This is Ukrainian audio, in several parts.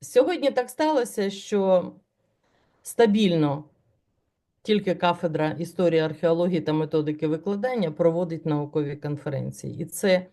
Сьогодні так сталося, що стабільно тільки кафедра історії, археології та методики викладання проводить наукові конференції. І це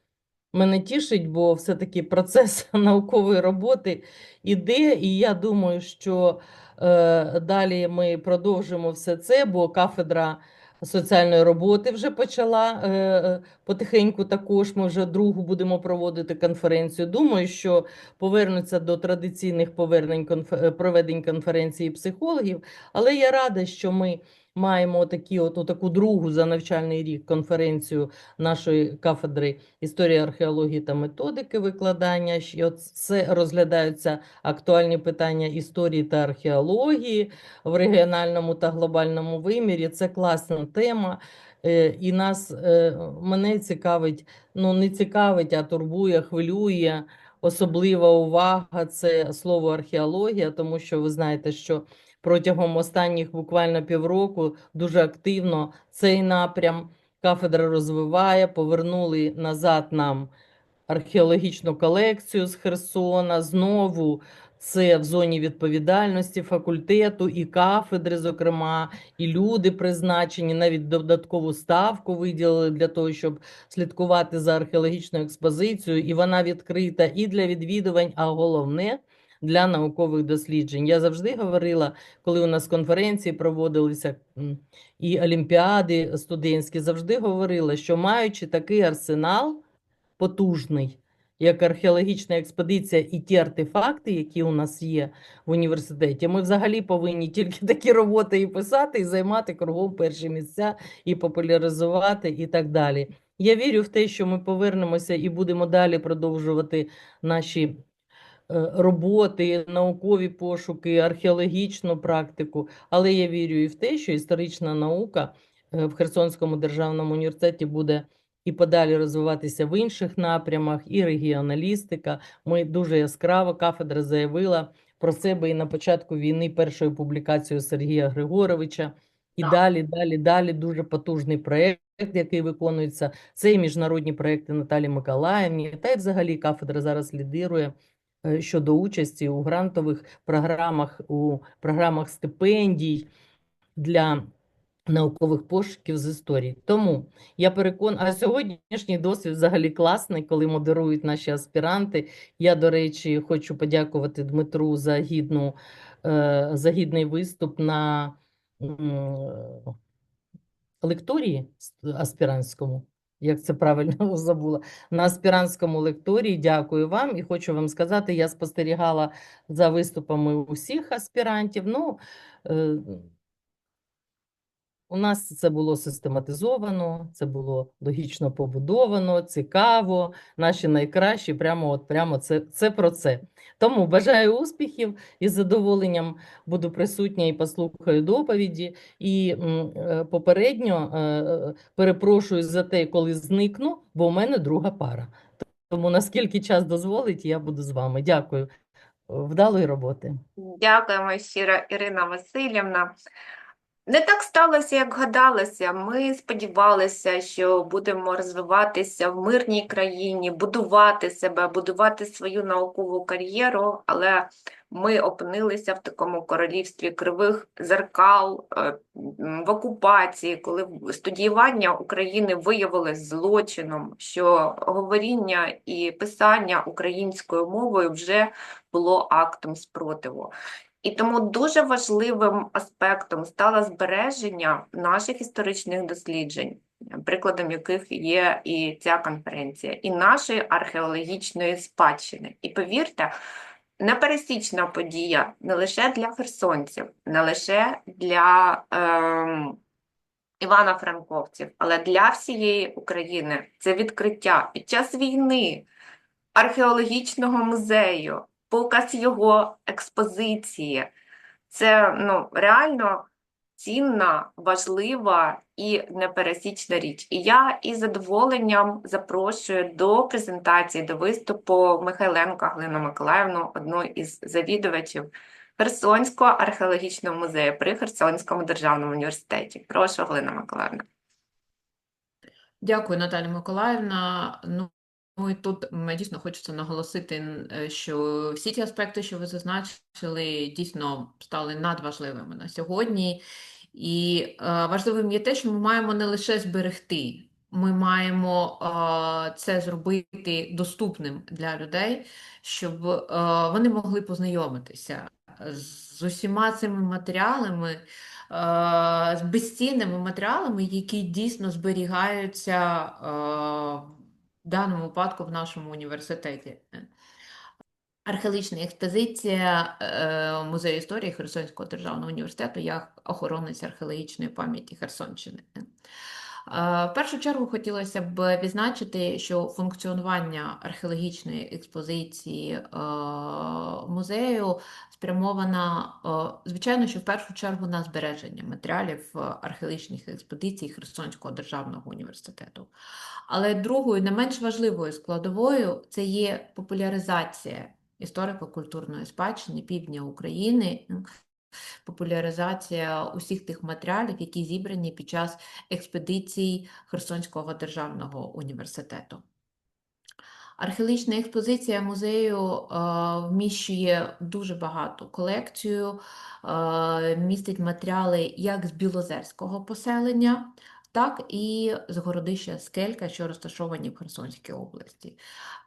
мене тішить, бо все-таки процес наукової роботи іде, і я думаю, що е, далі ми продовжимо все це, бо кафедра соціальної роботи вже почала е, е, потихеньку. Також ми вже другу будемо проводити конференцію. Думаю, що повернуться до традиційних повернень конф... е, проведень конференції психологів, але я рада, що ми. Маємо такі, от, таку другу за навчальний рік конференцію нашої кафедри історії археології та методики викладання. І от це розглядаються актуальні питання історії та археології в регіональному та глобальному вимірі. Це класна тема. Е, І нас е, мене цікавить, ну не цікавить, а турбує, хвилює. Особлива увага це слово археологія, тому що ви знаєте, що протягом останніх буквально півроку дуже активно цей напрям кафедра розвиває, повернули назад нам археологічну колекцію з Херсона. Знову це в зоні відповідальності факультету і кафедри, зокрема, і люди призначені, навіть додаткову ставку виділили для того, щоб слідкувати за археологічною експозицією, і вона відкрита і для відвідувань, а головне. Для наукових досліджень я завжди говорила, коли у нас конференції проводилися і олімпіади студентські, завжди говорила, що маючи такий арсенал, потужний, як археологічна експедиція і ті артефакти, які у нас є в університеті, ми взагалі повинні тільки такі роботи і писати, і займати кругом перші місця, і популяризувати, і так далі. Я вірю в те, що ми повернемося і будемо далі продовжувати наші роботи, наукові пошуки, археологічну практику. Але я вірю і в те, що історична наука е, в Херсонському державному університеті буде і подалі розвиватися в інших напрямах, і регіоналістика. Ми дуже яскраво кафедра заявила про себе і на початку війни першою публікацією Сергія Григоровича. І Так. далі, далі, далі дуже потужний проєкт, який виконується. Це і міжнародні проєкти Наталі Миколаївні. Та й взагалі кафедра зараз лідирує е, щодо участі у грантових програмах, у програмах стипендій для наукових пошуків з історії. Тому я переконана, а сьогоднішній досвід взагалі класний, коли модерують наші аспіранти. Я, до речі, хочу подякувати Дмитру за гідну, е, за гідний виступ на лекторії аспірантському. Як це правильно забула на аспірантському лекторії. Дякую вам і хочу вам сказати, я спостерігала за виступами усіх аспірантів. Ну, е, у нас це було систематизовано, це було логічно побудовано, цікаво. Наші найкращі, прямо от прямо це, це про це. Тому бажаю успіхів і з задоволенням буду присутня і послухаю доповіді. І е, попередньо е, е, перепрошую за те, коли зникну, бо у мене друга пара. Тому наскільки час дозволить, я буду з вами. Дякую. Вдалої роботи. Дякуємо щиро, Ірина Васильівна. Не так сталося, як гадалося. Ми сподівалися, що будемо розвиватися в мирній країні, будувати себе, будувати свою наукову кар'єру, але ми опинилися в такому королівстві кривих зеркал, е, в окупації, коли студіювання України виявилось злочином, що говоріння і писання українською мовою вже було актом спротиву. І тому дуже важливим аспектом стало збереження наших історичних досліджень, прикладом яких є і ця конференція, і нашої археологічної спадщини. І повірте, непересічна подія не лише для херсонців, не лише для ем, івано-франковців, але для всієї України це відкриття під час війни археологічного музею показ його експозиції. Це ну, реально цінна, важлива і непересічна річ. І я із задоволенням запрошую до презентації, до виступу Михайленка Глину Миколаївну, одну із завідувачів Херсонського археологічного музею при Херсонському державному університеті. Прошу, Глина Миколаївна. Дякую, Наталя Миколаївна. Ну, і тут дійсно хочеться наголосити, е, що всі ті аспекти, що ви зазначили, дійсно стали надважливими на сьогодні. І е, важливим є те, що ми маємо не лише зберегти, ми маємо е, це зробити доступним для людей, щоб вони могли познайомитися з усіма цими матеріалами, з безцінними матеріалами, які дійсно зберігаються в даному випадку в нашому університеті. Археологічна експозиція е, Музею історії Херсонського державного університету як охоронець археологічної пам'яті Херсонщини. Е, В першу чергу хотілося б відзначити, що функціонування археологічної експозиції е, музею спрямована, е, звичайно, що в першу чергу на збереження матеріалів археологічних експедицій Херсонського державного університету. Але другою, не менш важливою складовою, це є популяризація історико-культурної спадщини півдня України, популяризація усіх тих матеріалів, які зібрані під час експедицій Херсонського державного університету. Археологічна експозиція музею е, вміщує дуже багату колекцію, е, містить матеріали як з білозерського поселення, так і з городища Скелька, що розташовані в Херсонській області.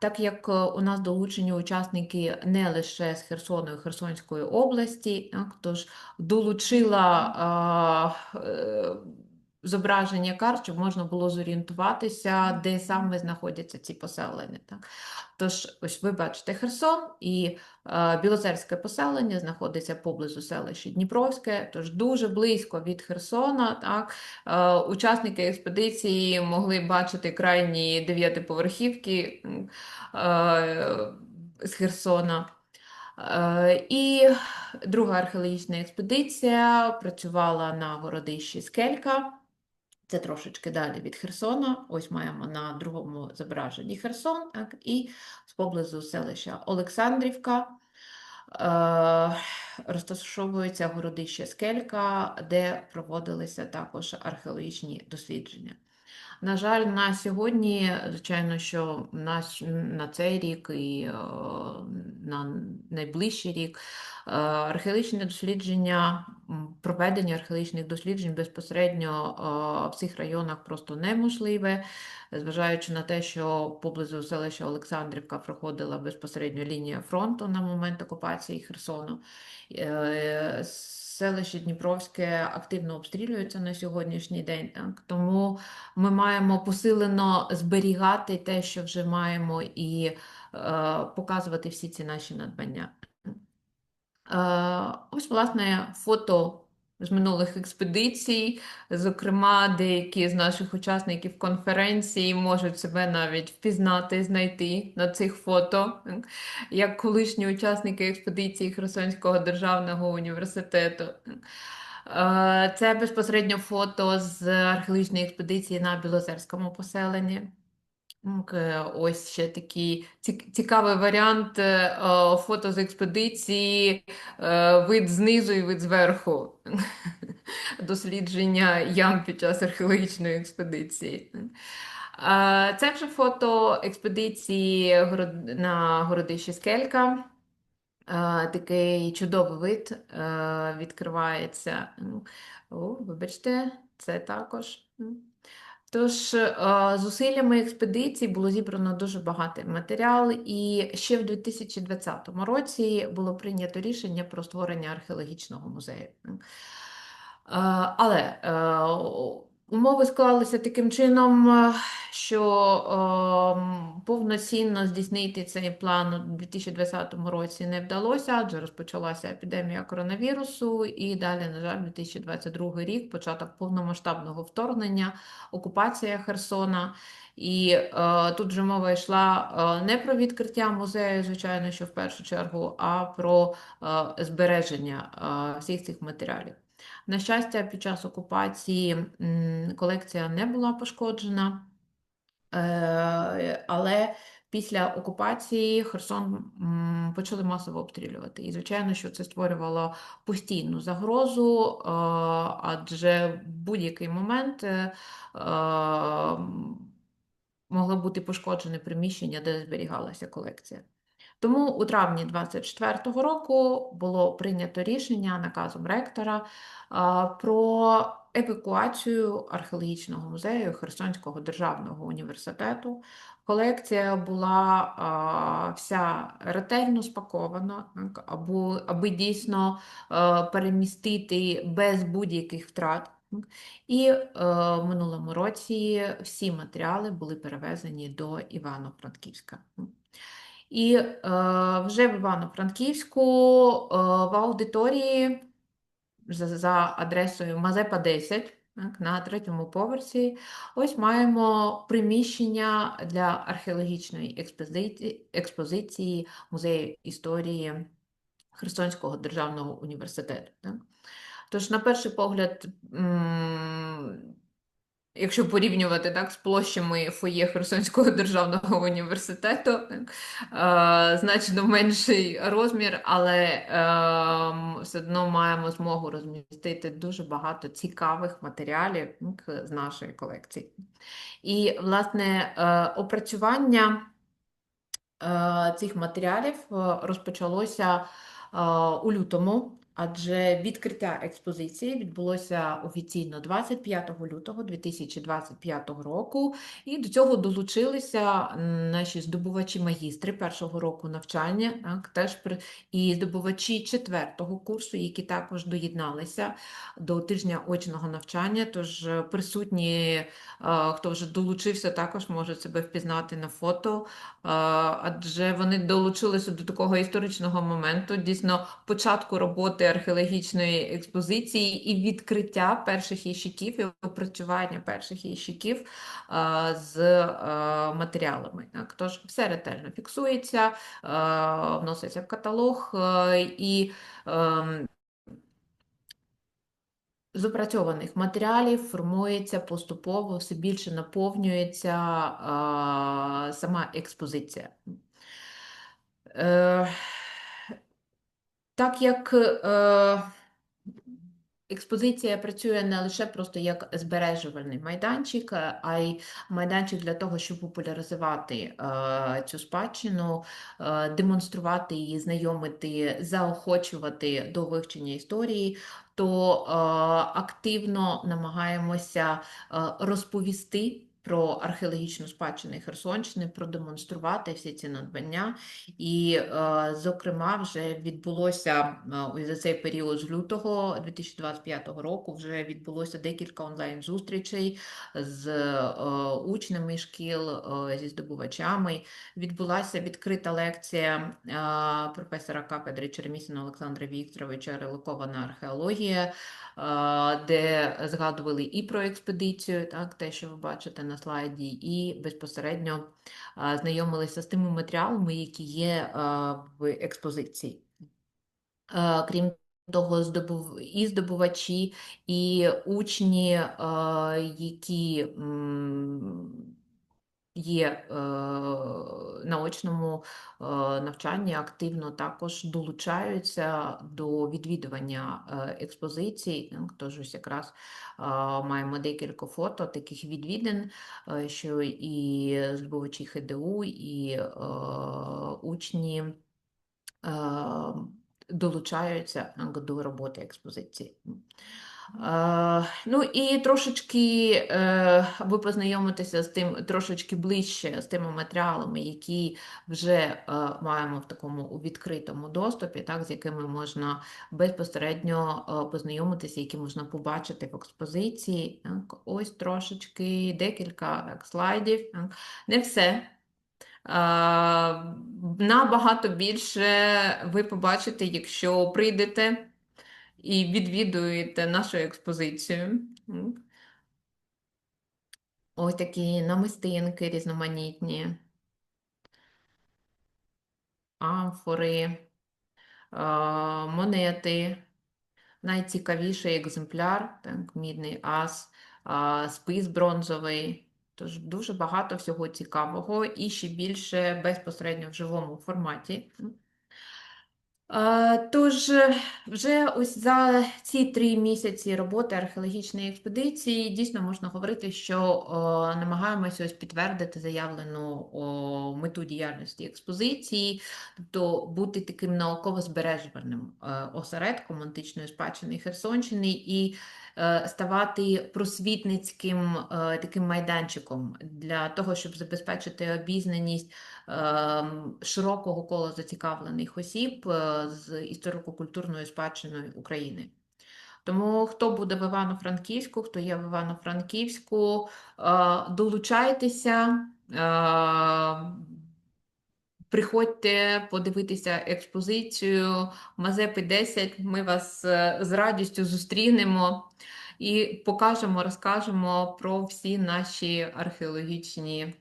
Так як е, у нас долучені учасники не лише з Херсону і Херсонської області, так, тож долучила е, зображення карт, щоб можна було зорієнтуватися, де саме знаходяться ці поселення. Так. Тож, ось ви бачите Херсон і е, Білозерське поселення знаходиться поблизу селища Дніпровське, тож дуже близько від Херсона. Так. Е, учасники експедиції могли бачити крайні дев'ятиповерхівки е, з Херсона. Е, І друга археологічна експедиція працювала на городищі Скелька. Це трошечки далі від Херсона. Ось маємо на другому зображенні Херсон, так, і з поблизу селища Олександрівка е, розташовується городище Скелька, де проводилися також археологічні дослідження. На жаль, на сьогодні, звичайно, що на, на цей рік і е, на найближчий рік е, археологічні дослідження, проведення археологічних досліджень безпосередньо е, в цих районах просто неможливе, зважаючи на те, що поблизу селища Олександрівка проходила безпосередньо лінія фронту на момент окупації Херсону. Селище Дніпровське активно обстрілюється на сьогоднішній день, так? Тому ми маємо посилено зберігати те, що вже маємо, і е, показувати всі ці наші надбання. Е, ось, власне, фото з минулих експедицій. Зокрема, деякі з наших учасників конференції можуть себе навіть впізнати, знайти на цих фото, як колишні учасники експедиції Херсонського державного університету. Е, Це безпосередньо фото з археологічної експедиції на Білозерському поселенні. Е, Ось ще такий цік- цікавий варіант е, фото з експедиції, е, вид знизу і вид зверху. Дослідження ям під час археологічної експедиції. Це вже фото експедиції на городищі Скелька. Такий чудовий вид відкривається. Ну, О, вибачте, це також. Тож, е, зусиллями експедиції було зібрано дуже багатий матеріал, і ще в 2020 році було прийнято рішення про створення археологічного музею. Е, Але е, умови склалися таким чином, е, що е, повноцінно здійснити цей план у 2020 році не вдалося, адже розпочалася епідемія коронавірусу, і далі, на жаль, 2022 рік, початок повномасштабного вторгнення, окупація Херсона. І е, тут вже мова йшла е, не про відкриття музею, звичайно, що в першу чергу, а про е, збереження е, всіх цих матеріалів. На щастя, під час окупації колекція не була пошкоджена, е, але після окупації Херсон почали масово обстрілювати. І, звичайно, що це створювало постійну загрозу, е, адже будь-який момент е, бути бути пошкоджене приміщення, де зберігалася колекція. Тому у травні 24-го року було прийнято рішення наказом ректора про евакуацію археологічного музею Херсонського державного університету. Колекція була вся ретельно спакована, аби, аби дійсно перемістити без будь-яких втрат. І е, в минулому році всі матеріали були перевезені до Івано-Франківська. І е, вже в Івано-Франківську е, в аудиторії за, за адресою Мазепа 10 так, на третьому поверсі ось маємо приміщення для археологічної експозиції, експозиції Музею історії Херсонського державного університету. Так. Тож, на перший погляд, якщо порівнювати так, з площами фоє Херсонського державного університету, так, е, значно менший розмір, але ем, все одно маємо змогу розмістити дуже багато цікавих матеріалів з нашої колекції. І, власне, е, опрацювання е, цих матеріалів е, розпочалося е, у лютому, адже відкриття експозиції відбулося офіційно 25 лютого 2025 року, і до цього долучилися наші здобувачі-магістри першого року навчання, так, теж і здобувачі четвертого курсу, які також доєдналися до тижня очного навчання. Тож е, присутні, е, хто вже долучився, також може себе впізнати на фото. Адже вони долучилися до такого історичного моменту, дійсно початку роботи археологічної експозиції і відкриття перших ящиків, і опрацювання перших ящиків а, з а, матеріалами. Так, тож все ретельно фіксується, а, вноситься в каталог а, і ем, з опрацьованих матеріалів формується поступово, все більше наповнюється а, сама експозиція. Е, так як е, експозиція працює не лише просто як збережувальний майданчик, е, а й майданчик для того, щоб популяризувати е, цю спадщину, е, демонструвати її, знайомити, заохочувати до вивчення історії, то е, активно намагаємося е, розповісти про археологічну спадщину Херсонщини, продемонструвати всі ці надбання. І, е, зокрема, вже відбулося е, за цей період з лютого 2025 року вже відбулося декілька онлайн-зустрічей з е, учнями шкіл, зі здобувачами. Відбулася відкрита лекція професора кафедри Черемісіна Олександра Вікторовича «Релокована археологія», де згадували і про експедицію, так, те, що ви бачите на слайді, і безпосередньо знайомилися з тими матеріалами, які є в експозиції. Крім того, і здобувачі, і учні, які є е, на очному е, навчанні, активно також долучаються до відвідування е, експозицій. Ну, Тож ось якраз е, маємо декілька фото таких відвідин, е, що і здобувачі ХДУ, і е, учні е, долучаються до роботи експозиції. Е, Ну і трошечки, е, аби познайомитися з тим трошечки ближче з тими матеріалами, які вже е, маємо в такому відкритому доступі, так, з якими можна безпосередньо е, познайомитися, які можна побачити в експозиції. Так, ось трошечки, декілька так, слайдів. Так. Не все. Набагато більше ви побачите, якщо прийдете і відвідуєте нашу експозицію. Ось такі намистинки різноманітні, амфори, монети, найцікавіший екземпляр, так, мідний ас, спис бронзовий. Тож дуже багато всього цікавого і ще більше безпосередньо в живому форматі. Тож, е, вже ось за ці три місяці роботи археологічної експедиції дійсно можна говорити, що о, намагаємося ось підтвердити заявлену о, мету діяльності експозиції, тобто бути таким науково збережуваним е, осередком античної спадщини Херсонщини. І ставати просвітницьким е, таким майданчиком для того, щоб забезпечити обізнаність ем, широкого кола зацікавлених осіб е, з історико-культурною спадщиною України. Тому хто буде в Івано-Франківську, хто є в Івано-Франківську, е, долучайтеся, е, приходьте подивитися експозицію Мазепи 10. Ми вас е, з радістю зустрінемо і покажемо, розкажемо про всі наші археологічні е,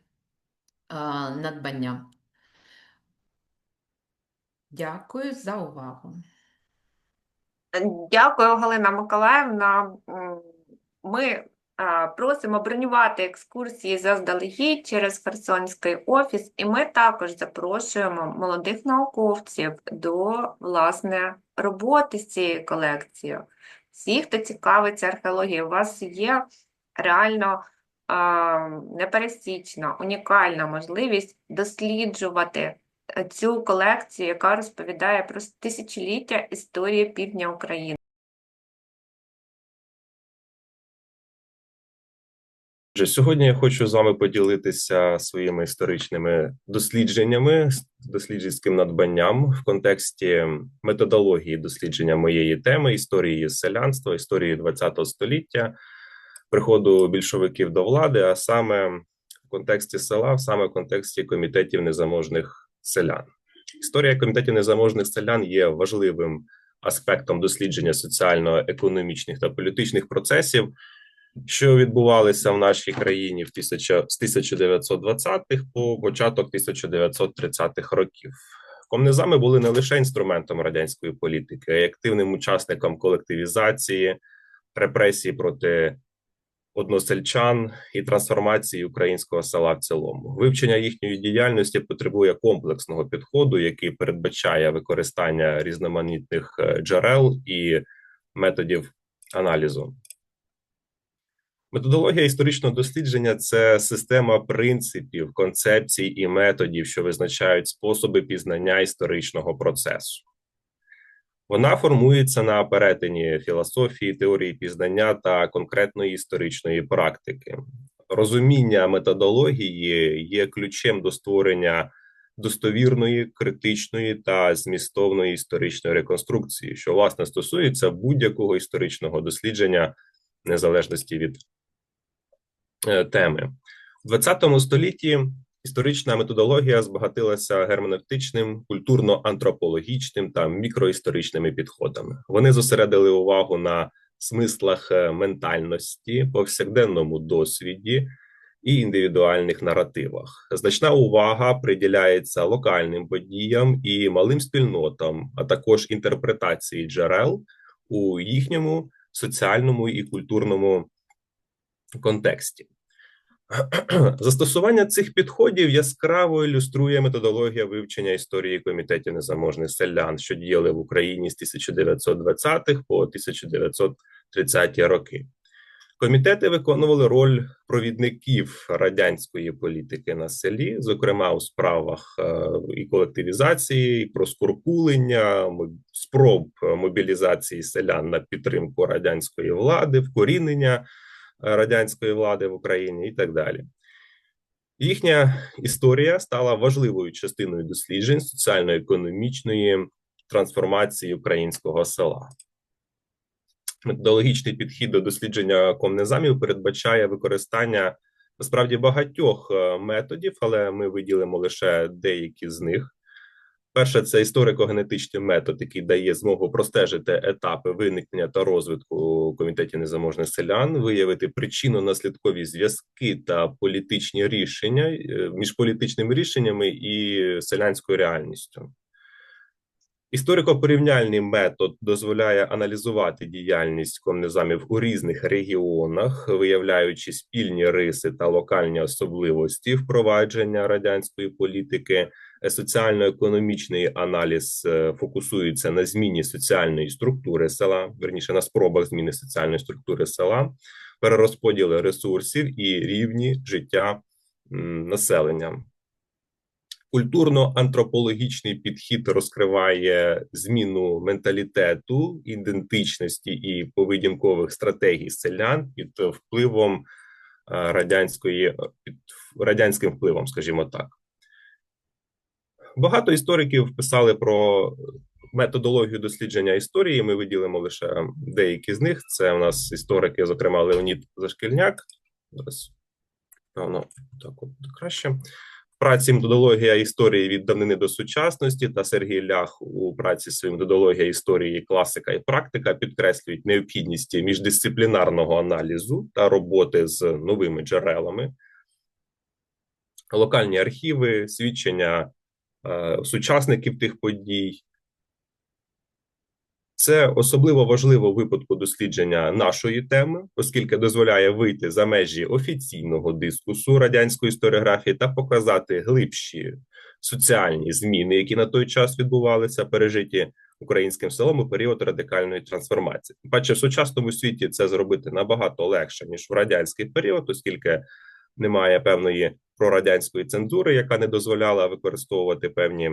надбання. Дякую за увагу. Дякую, Галина Миколаївна. Ми просимо бронювати екскурсії заздалегідь через Херсонський офіс, і ми також запрошуємо молодих науковців до власне роботи з цією колекцією. Всі, хто цікавиться археологією, у вас є реально а, непересічна, унікальна можливість досліджувати е, цю колекцію, яка розповідає про тисячоліття історії півдня України. Отже, Сьогодні я хочу з вами поділитися своїми історичними дослідженнями, дослідницьким надбанням в контексті методології дослідження моєї теми історії селянства, історії ХХ століття, приходу більшовиків до влади, а саме в контексті села, саме в контексті комітетів незаможних селян. Історія комітетів незаможних селян є важливим аспектом дослідження соціально-економічних та політичних процесів що відбувалися в нашій країні в тисяча, з 1920-х по початок 1930-х років. Комнезами були не лише інструментом радянської політики, а й активним учасником колективізації, репресії проти односельчан і трансформації українського села в цілому. Вивчення їхньої діяльності потребує комплексного підходу, який передбачає використання різноманітних е, джерел і методів аналізу. Методологія історичного дослідження це система принципів, концепцій і методів, що визначають способи пізнання історичного процесу. Вона формується на перетині філософії, теорії пізнання та конкретної історичної практики. Розуміння методології є ключем до створення достовірної, критичної та змістовної історичної реконструкції, що власне стосується будь-якого історичного дослідження незалежності від теми. У 20 столітті історична методологія збагатилася герменевтичним, культурно-антропологічним та мікроісторичними підходами. Вони зосередили увагу на смислах е, ментальності, повсякденному досвіді і індивідуальних наративах. Значна увага приділяється локальним подіям і малим спільнотам, а також інтерпретації джерел у їхньому соціальному і культурному контексті. Застосування цих підходів яскраво ілюструє методологія вивчення історії комітетів незаможних селян, що діяли в Україні з 1920-х по 1930-ті роки. Комітети виконували роль провідників радянської політики на селі, зокрема у справах е, і колективізації, і проскуркулення, спроб мобілізації селян на підтримку радянської влади, вкорінення радянської влади в Україні і так далі. Їхня історія стала важливою частиною досліджень соціально-економічної трансформації українського села. Методологічний підхід до дослідження комнезамів передбачає використання насправді багатьох е, методів, але ми виділимо лише деякі з них. Перше, це історико-генетичний метод, який дає змогу простежити етапи виникнення та розвитку комітетів незаможних селян, виявити причинно-наслідкові зв'язки та політичні рішення е, між політичними рішеннями і селянською реальністю. Історико-порівняльний метод дозволяє аналізувати діяльність комнезамів у різних регіонах, виявляючи спільні риси та локальні особливості впровадження радянської політики, Соціально-економічний аналіз е, фокусується на зміні соціальної структури села, верніше на спробах зміни соціальної структури села, перерозподіли ресурсів і рівні життя населення. Культурно-антропологічний підхід розкриває зміну менталітету, ідентичності і поведінкових стратегій селян під впливом е, радянської під радянським впливом, скажімо так. Багато істориків писали про методологію дослідження історії. Ми виділимо лише деякі з них. Це у нас історики, зокрема Леонід Зашкільняк. Зараз, певно, так от краще. Праці методологія історії від давнини до сучасності та Сергій Лях у праці своїй методологія історії, класика і практика підкреслюють необхідність міждисциплінарного аналізу та роботи з новими джерелами, локальні архіви, свідчення сучасників тих подій. Це особливо важливо в випадку дослідження нашої теми, оскільки дозволяє вийти за межі офіційного дискусу радянської історіографії та показати глибші соціальні зміни, які на той час відбувалися, пережиті українським селом у період радикальної трансформації. Бачите, в сучасному світі це зробити набагато легше ніж в радянський період, оскільки немає певної прорадянської цензури, яка не дозволяла використовувати певні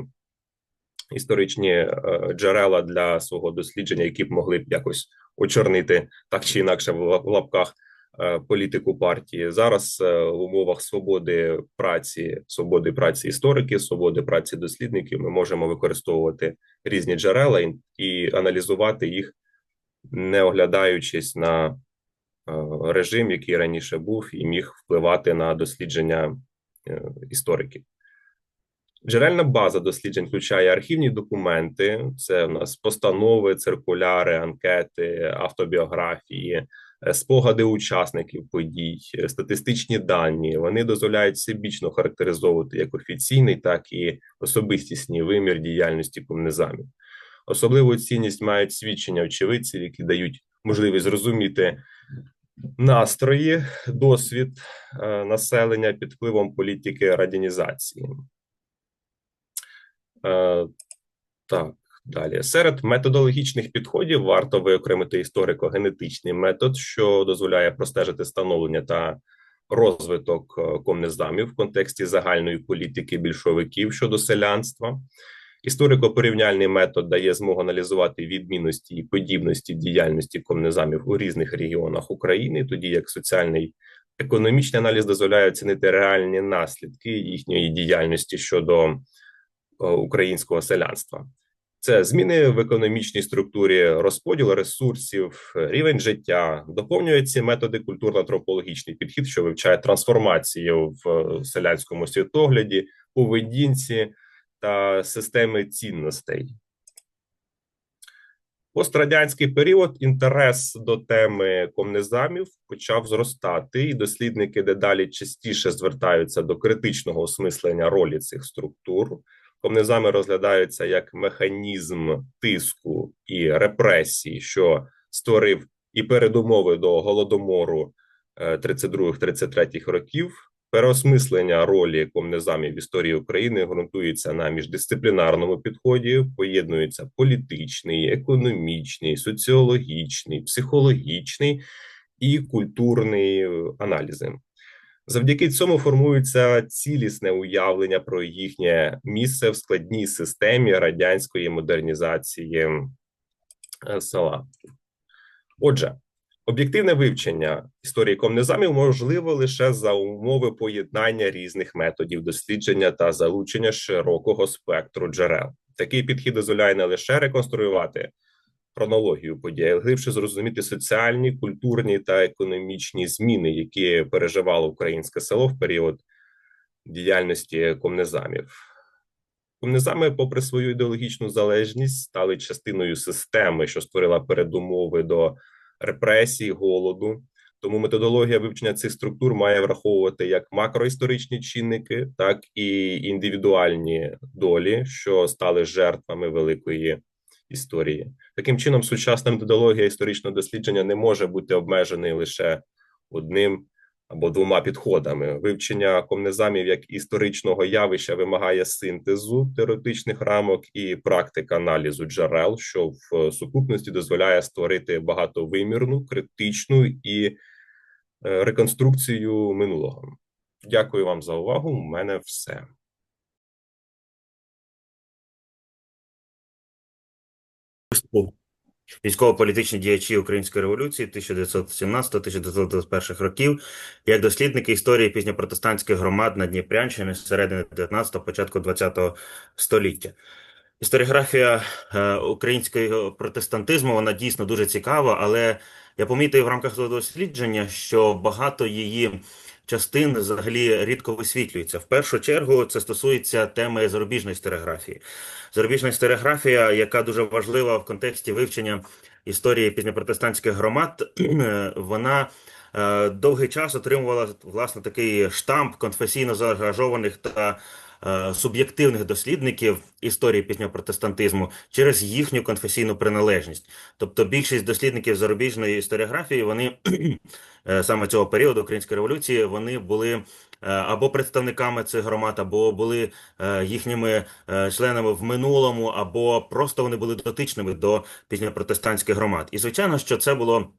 історичні е, джерела для свого дослідження, які б могли б якось очорнити так чи інакше в лапках е, політику партії. Зараз е, в умовах свободи праці, свободи праці істориків, свободи праці дослідників, ми можемо використовувати різні джерела і, і аналізувати їх, не оглядаючись на режим, який раніше був, і міг впливати на дослідження е, істориків. Джерельна база досліджень включає архівні документи, це у нас постанови, циркуляри, анкети, автобіографії, е, спогади учасників подій, е, статистичні дані. Вони дозволяють всебічно характеризовувати як офіційний, так і особистісний вимір діяльності комнезамів. Особливу цінність мають свідчення очевидців, які дають можливість зрозуміти настрої, досвід е, населення під впливом політики радянізації. Е, Так, далі. Серед методологічних підходів варто виокремити історико-генетичний метод, що дозволяє простежити становлення та розвиток е, комнезамів в контексті загальної політики більшовиків щодо селянства. Історико-порівняльний метод дає змогу аналізувати відмінності і подібності діяльності комнезамів у різних регіонах України, тоді як соціальний економічний аналіз дозволяє оцінити реальні наслідки їхньої діяльності щодо е, українського селянства. Це зміни в економічній структурі, розподіл ресурсів, рівень життя. Доповнюють ці методи культурно-антропологічний підхід, що вивчає трансформацію в е, селянському світогляді, поведінці та системи цінностей. Пострадянський період інтерес до теми комнезамів почав зростати, і дослідники дедалі частіше звертаються до критичного осмислення ролі цих структур. Комнезами розглядаються як механізм тиску і репресій, що створив і передумови до голодомору е, 32-33 років. Переосмислення ролі комнезамів в історії України ґрунтується на міждисциплінарному підході, поєднується політичний, економічний, соціологічний, психологічний і культурний е, аналізи. Завдяки цьому формується цілісне уявлення про їхнє місце в складній системі радянської модернізації е, села. Отже, об'єктивне вивчення історії комнезамів можливо лише за умови поєднання різних методів дослідження та залучення широкого спектру джерел. Такий підхід дозволяє не лише реконструювати хронологію подій, а глибше зрозуміти соціальні, культурні та економічні зміни, які переживало українське село в період діяльності комнезамів. Комнезами, попри свою ідеологічну залежність, стали частиною системи, що створила передумови до репресій, голоду. Тому методологія вивчення цих структур має враховувати як макроісторичні чинники, так і індивідуальні долі, що стали жертвами великої історії. Таким чином, сучасна методологія історичного дослідження не може бути обмеженою лише одним або двома підходами. Вивчення комнезамів як історичного явища вимагає синтезу теоретичних рамок і практика аналізу джерел, що в е, сукупності дозволяє створити багатовимірну, критичну і е, реконструкцію минулого. Дякую вам за увагу. У мене все. виступу військово-політичні діячі Української революції 1917-1921 років, як дослідники історії пізньопротестантських громад на Дніпрянщині з середини 19-го, початку 20-го століття. Історіографія е, українського протестантизму вона дійсно дуже цікава, але я помітив в рамках цього дослідження, що багато її частин взагалі рідко висвітлюється. В першу чергу це стосується теми зарубіжної історіографії. Зарубіжна історіографія, яка дуже важлива в контексті вивчення історії пізньопротестантських громад, вона е, довгий час отримувала власне такий штамп конфесійно заангажованих та е, суб'єктивних дослідників історії пізньопротестантизму через їхню конфесійну приналежність. Тобто більшість дослідників зарубіжної історіографії, вони саме цього періоду Української революції, вони були е, або представниками цих громад, або були е, їхніми е, членами в минулому, або просто вони були дотичними до пізньопротестантських громад. І звичайно, що це було.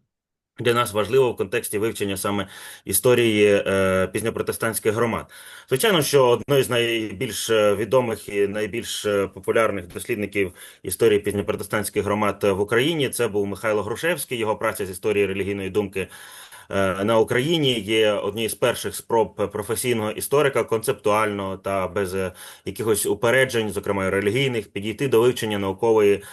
Для нас важливо в контексті вивчення саме історії е, пізньопротестантських громад. Звичайно, що одною з найбільш е, відомих і найбільш е, популярних дослідників історії пізньопротестантських громад в Україні це був Михайло Грушевський. Його праця з історії релігійної думки е, на Україні є однією з перших спроб професійного історика, концептуального та без е, якихось упереджень, зокрема релігійних, підійти до вивчення наукової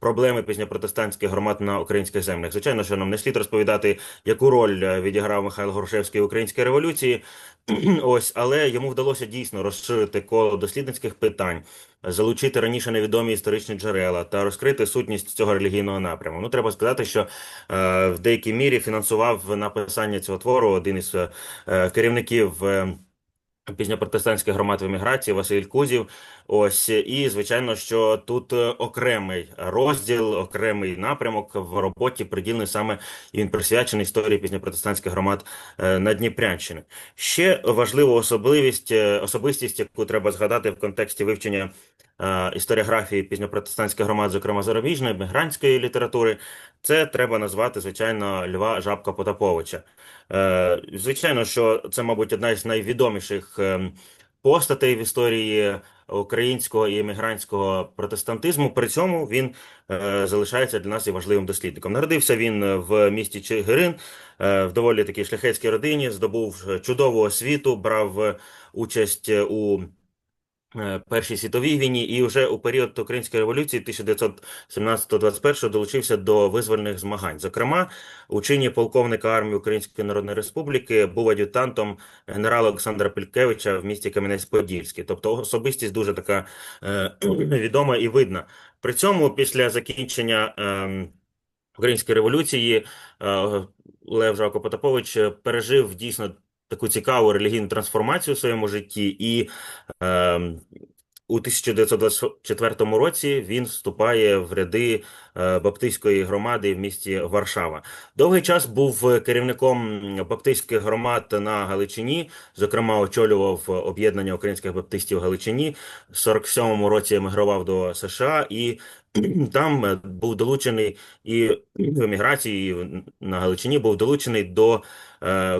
проблеми пізньопротестантських громад на українських землях. Звичайно, що нам не слід розповідати, яку роль е, відіграв Михайло Грушевський в українській революції. Ось, але йому вдалося дійсно розширити коло дослідницьких питань, залучити раніше невідомі історичні джерела та розкрити сутність цього релігійного напряму. Ну, треба сказати, що е, в деякій мірі фінансував написання цього твору один із е, керівників. Е, Пізньопротестантських громад в еміграції Василь Кузів. Ось і звичайно, що тут е, окремий розділ, окремий напрямок в роботі приділений саме і він присвячений історії пізньопротестантських громад е, на Дніпрянщині. Ще важлива особливість, е, особистість, яку треба згадати в контексті вивчення історіографії пізньопротестантських громад, зокрема зарубіжної, мігрантської літератури, це треба назвати звичайно Льва Жабка Потаповича. Е, Звичайно, що це, мабуть, одна з найвідоміших ем, постатей в історії українського і емігрантського протестантизму. При цьому він е, залишається для нас і важливим дослідником. Народився він в місті Чигирин е, в доволі такій шляхетській родині, здобув чудову освіту, брав участь у е, Першій світовій війні і вже у період Української революції 1917-21 долучився до визвольних змагань. Зокрема, у чині полковника армії Української Народної Республіки був ад'ютантом генерала Олександра Пількевича в місті Кам'янець-Подільський. Тобто особистість дуже така е, відома і видна. При цьому після закінчення е, Української революції е, Лев Жако Потапович пережив дійсно таку цікаву релігійну трансформацію в своєму житті і е, у 1924 році він вступає в ряди е, баптистської громади в місті Варшава. Довгий час був керівником баптистських громад на Галичині, зокрема, очолював об'єднання українських баптистів Галичині. В 47-му році емігрував до США і там був долучений і в еміграції на Галичині був долучений до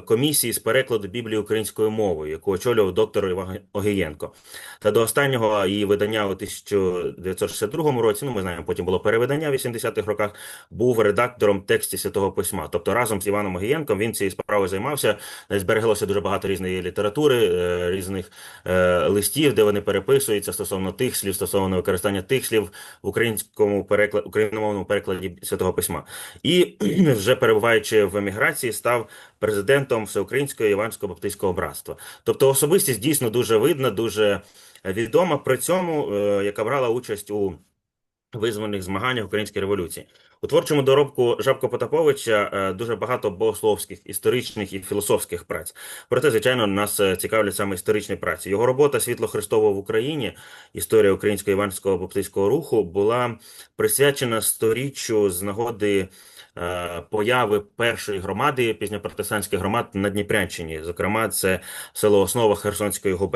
комісії з перекладу Біблії українською мовою, яку очолював доктор Іван Огієнко. Та до останнього її видання у 1962 році, ну ми знаємо, потім було перевидання в 80-х роках, був редактором текстів Святого Письма. Тобто разом з Іваном Огієнком він цією справою займався. Збереглося дуже багато різної літератури, е, різних е, листів, де вони переписуються стосовно тих слів, стосовно використання тих слів в українському перекладі, україномовному перекладі Святого Письма. І вже перебуваючи в еміграції, став президентом Всеукраїнського Іванського Баптистського братства. Тобто особистість дійсно дуже видна, дуже відома, при цьому, е, яка брала участь у визвольних змаганнях Української революції. У творчому доробку Жабко Потаповича е, дуже багато богословських, історичних і філософських праць. Проте, звичайно, нас е, цікавлять саме історичні праці. Його робота Світло Христово в Україні, історія українського іванського баптистського руху, була присвячена сторіччю з нагоди появи першої громади пізньопротестантських громад на Дніпрянщині. Зокрема, це село Основа Херсонської губернії.